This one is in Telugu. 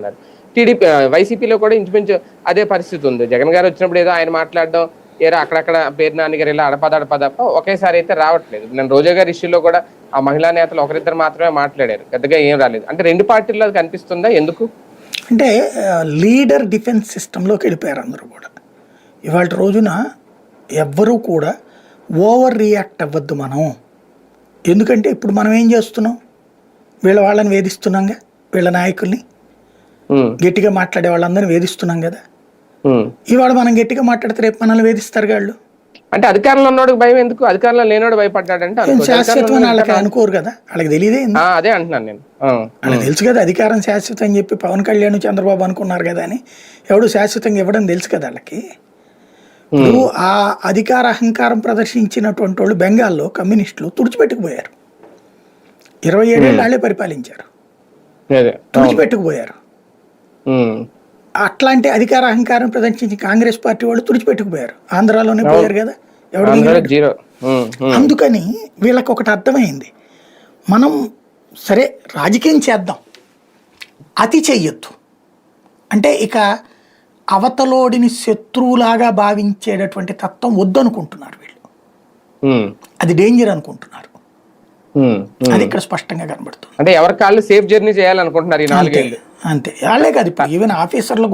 అన్నారు టీడీపీ వైసీపీలో కూడా ఇంచుమించు అదే పరిస్థితి ఉంది. జగన్ గారు వచ్చినప్పుడు ఏదో ఆయన మాట్లాడడం ఏదో అక్కడక్కడ పేరు నాన్నగారు గారు ఇలా అడపద అడపదప్ప ఒకేసారి అయితే రావట్లేదు. నేను రోజా గారి ఇష్యూలో కూడా ఆ మహిళా నేతలు ఒకరిద్దరు మాత్రమే మాట్లాడారు. పెద్దగా ఏం రాలేదు. అంటే రెండు పార్టీల్లో అది కనిపిస్తుందా? ఎందుకు? అంటే లీడర్ డిఫెన్స్ సిస్టంలోకి వెళ్ళిపోయారు అందరూ కూడా. ఇవాళ రోజున ఎవ్వరూ కూడా ఓవర్ రియాక్ట్ అవ్వద్దు మనం. ఎందుకంటే ఇప్పుడు మనం ఏం చేస్తున్నాం? వీళ్ళ వాళ్ళని వేధిస్తున్నాంగా? వీళ్ళ నాయకుల్ని? గట్టిగా మాట్లాడే వాళ్ళందరినీ వేధిస్తున్నాం కదా. ఇవాళ మనం గట్టిగా మాట్లాడితే రేపు మనల్ని వేధిస్తారు వాళ్ళు అంటే అధికారంలో ఉన్నోడికి భయం ఎందుకు? అధికారంలో లేనోడు భయపడ్డాడంటే. శాశ్వతం వాళ్ళకి అనుకోరు కదా. వాళ్ళకి తెలియదే అదే అంటున్నాను నేను. వాళ్ళకి తెలుసు కదా అధికారం శాశ్వతం అని చెప్పి పవన్ కళ్యాణ్ చంద్రబాబు అనుకున్నారు కదా అని. ఎవడు శాశ్వతంగా ఇవ్వడం తెలుసు కదా వాళ్ళకి. ఇప్పుడు ఆ అధికార అహంకారం ప్రదర్శించినటువంటి వాళ్ళు బెంగాల్లో కమ్యూనిస్టులు తుడిచిపెట్టుకుపోయారు. ఇరవై ఏడేళ్ళు వాళ్ళే పరిపాలించారు. తుడిచిపెట్టుకుపోయారు. అట్లాంటి అధికార అహంకారం ప్రదర్శించి కాంగ్రెస్ పార్టీ వాళ్ళు తుడిచిపెట్టుకుపోయారు. ఆంధ్రాలోనే పోయారు కదా? జీరో. ఉమ్, ఉమ్, అందుకని వీళ్ళకి ఒకటి అర్థమైంది. మనం సరే రాజకీయం చేద్దాం. అతి చెయ్యొద్దు. అంటే ఇక అవతలోడిని శత్రువులాగా భావించేటటువంటి తత్వం వద్దనుకుంటున్నారు వీళ్ళు. అది డేంజర్ అనుకుంటున్నారు. అది ఇక్కడ స్పష్టంగా కనబడుతుంది. అంటే ఎవరి కాళ్ళు సేఫ్ జర్నీ చేయాలనుకుంటున్నారు ఈ నాలుగేళ్ళు? అంతే. వాళ్ళే కాదు ఇప్పుడు ఈవెన్ ఆఫీసర్లు